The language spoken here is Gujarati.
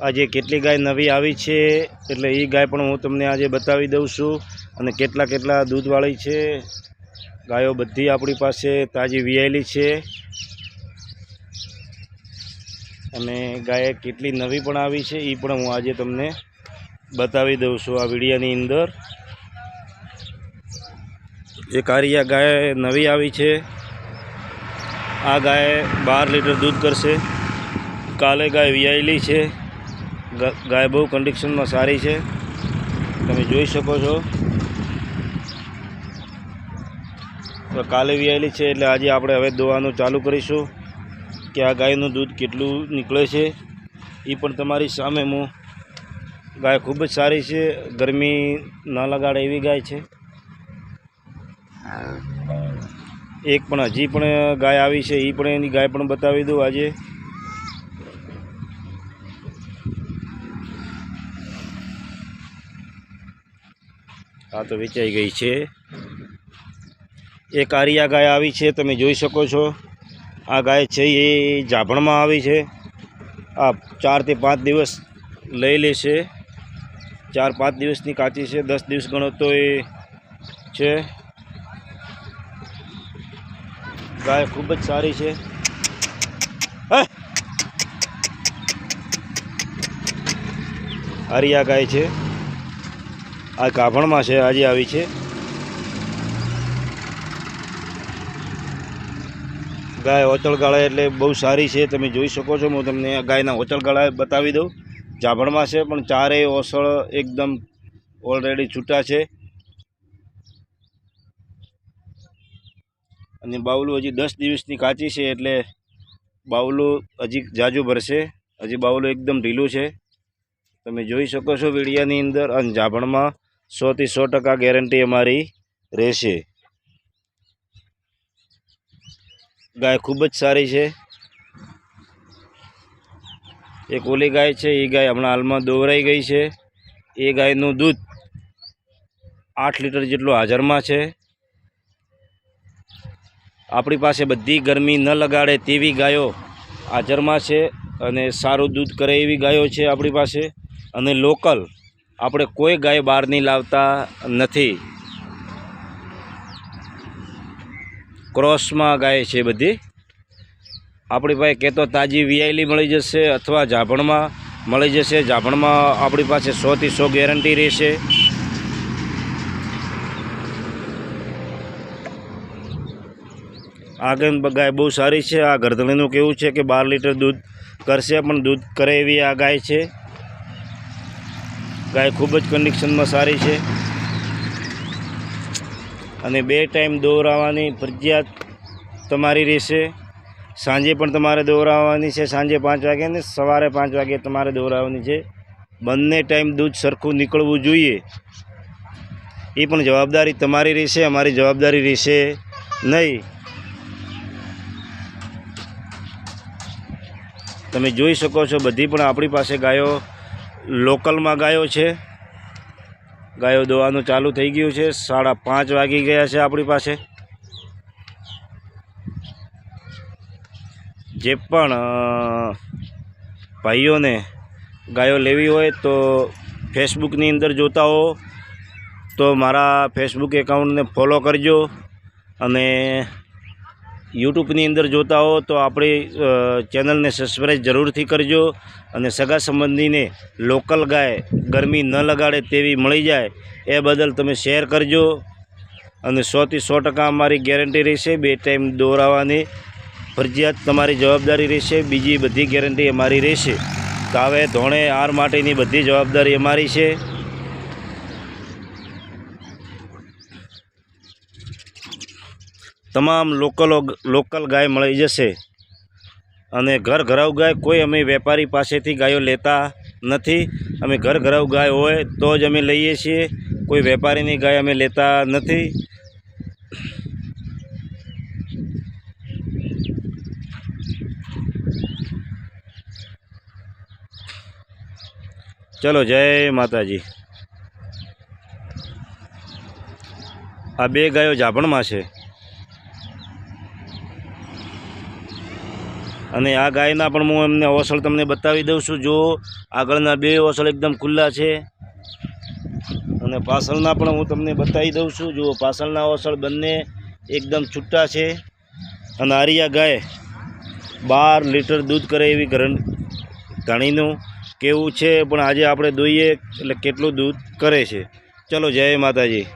આજે કેટલી ગાય નવી આવી છે, એટલે એ ગાય પણ હું તમને આજે બતાવી દઉં છું. અને કેટલા કેટલા દૂધવાળી છે, ગાયો બધી આપણી પાસે તાજી વિયાયેલી છે. અને ગાય કેટલી નવી પણ આવી છે એ પણ હું આજે તમને બતાવી દઉં છું આ વિડીયાની અંદર. એક આરિયા ગાય નવી આવી છે. આ ગાય બાર લીટર દૂધ કરશે. કાલે ગાય વિયાયેલી છે. ગાય બહુ કન્ડિશનમાં સારી છે. તમે જોઈ શકો છો. કાલે વિયાયેલી છે એટલે આજે આપણે હવે દોવાનું ચાલુ કરીશું કે આ ગાયનું દૂધ કેટલું નીકળે છે. એ પણ તમારી સામે હું ગાય ખૂબ જ સારી છે. ગરમી ના લગાડે એવી ગાય છે. એક પણ હજી પણ ગાય આવી છે એ પણ એની ગાય પણ બતાવી દઉં આજે. આ તો વેચાઈ ગઈ છે. એક કારિયા ગાય આવી છે, તમે જોઈ શકો છો. આ ગાય છે એ જાભણમાં આવી છે. આ ચારથી પાંચ દિવસ લઈ લેશે ચાર પાંચ દિવસની કાચી છે, દસ દિવસ ગણો તો એ છે. ગાય ખૂબ જ સારી છે! હરિયા ગાય છે. આ કાભણમાં છે, આજે આવી છે. ગાય ઓચળગાળા એટલે બહુ સારી છે, તમે જોઈ શકો છો, હું તમને ગાયના ઓચળગાળા બતાવી દઉં. જાભણમાં છે, પણ ચારેય ઓસળ એકદમ ઓલરેડી છૂટા છે. અને બાવલું હજી દસ દિવસની કાચી છે, એટલે બાવલું હજી જાજુ ભરશે. હજી બાવલું એકદમ ઢીલું છે. તમે જોઈ શકો છો વીડિયાની અંદર, અને જાભણમાં સોથી સો ટકા ગેરંટી અમારી રહેશે. ગાય ખૂબ જ સારી છે. એક ઓલી ગાય છે એ ગાય હમણાં હાલમાં દોવરાઈ ગઈ છે. એ ગાયનું દૂધ આઠ લીટર જેટલું હાજરમાં છે. આપણી પાસે બધી ગરમી ન લગાડે તેવી ગાયો હાજરમાં છે અને સારું દૂધ કરે એવી ગાયો છે આપણી પાસે. અને લોકલ આપણે કોઈ ગાય બહારની લાવતા નથી. ક્રોસમાં ગાય છે બધી. આપણી પાસે કે તો તાજી વીઆઈલી મળી જશે અથવા જાભણમાં મળી જશે. ઝાપણમાં આપણી પાસે સોથી સો ગેરંટી રહેશે. આગળ ગાય બહુ સારી છે. આ ગરધણીનું કેવું છે કે બાર લીટર દૂધ કરશે, પણ દૂધ કરે એવી આ ગાય છે. ગાય ખૂબ જ કન્ડિશનમાં સારી છે. અને બે ટાઈમ દોરાવવાની ફરજિયાત તમારી રહેશે. સાંજે પણ તમારે દોરાવવાની છે, સાંજે પાંચ વાગે ને સવારે પાંચ વાગે તમારે દોરાવાની છે. બંને ટાઈમ દૂધ સરખું નીકળવું જોઈએ. એ પણ જવાબદારી તમારી રહેશે, અમારી જવાબદારી રહેશે નહીં. તમે જોઈ શકો છો બધી પણ આપણી પાસે ગાયો લોકલમાં ગાયો છે. ગાયો દોવાનું ચાલુ થઈ ગયું છે. સાડા પાંચ વાગી ગયા છે આપણી પાસે. જે પણ ભાઈઓને ગાયો લેવી હોય તો ફેસબુકની અંદર જોતા હો. તો મારા ફેસબુક એકાઉન્ટને ફોલો કરજો અને યુટ્યુબની અંદર જોતા હો તો આપણી ચેનલને સબસ્ક્રાઈબ જરૂરથી કરજો અને સગા સંબંધીને લોકલ ગાય ગરમી ન લગાડે તેવી મળી જાય એ બદલ તમે શેર કરજો અને સોથી સો ટકા અમારી ગેરંટી રહેશે, બે ટાઈમ દોરાવાની ફરજિયાત તમારી જવાબદારી રહેશે, બીજી બધી ગેરંટી અમારી રહેશે. તો હવે ધોણે આર માટેની બધી જવાબદારી અમારી છે. તમામ લોકલો લોકલ ગાય મળી જશે. અને ઘર ઘરાઉ ગાય કોઈ અમે વેપારી પાસેથી ગાયો લેતા નથી. અમે ઘર ઘરાઉ ગાય હોય તો જ અમે લઈએ છીએ. કોઈ વેપારીની ગાય અમે લેતા નથી. ચલો, જય માતાજી. આ બે ગાયો જાભણમાં છે. અને આ ગાયના પણ હું એમને ઓસળ તમને બતાવી દઉં છું. જો આગળના બે ઓસળ એકદમ ખુલ્લા છે. અને પાછળના પણ હું તમને બતાવી દઉં છું. જુઓ, પાછળના ઓસળ બંને એકદમ છૂટા છે. અને આરિયા ગાય બાર લીટર દૂધ કરે એવી ઘરણ ધણીનું કેવું છે? પણ આજે આપણે દોઈએ એટલે કેટલું દૂધ કરે છે? ચલો, જય માતાજી.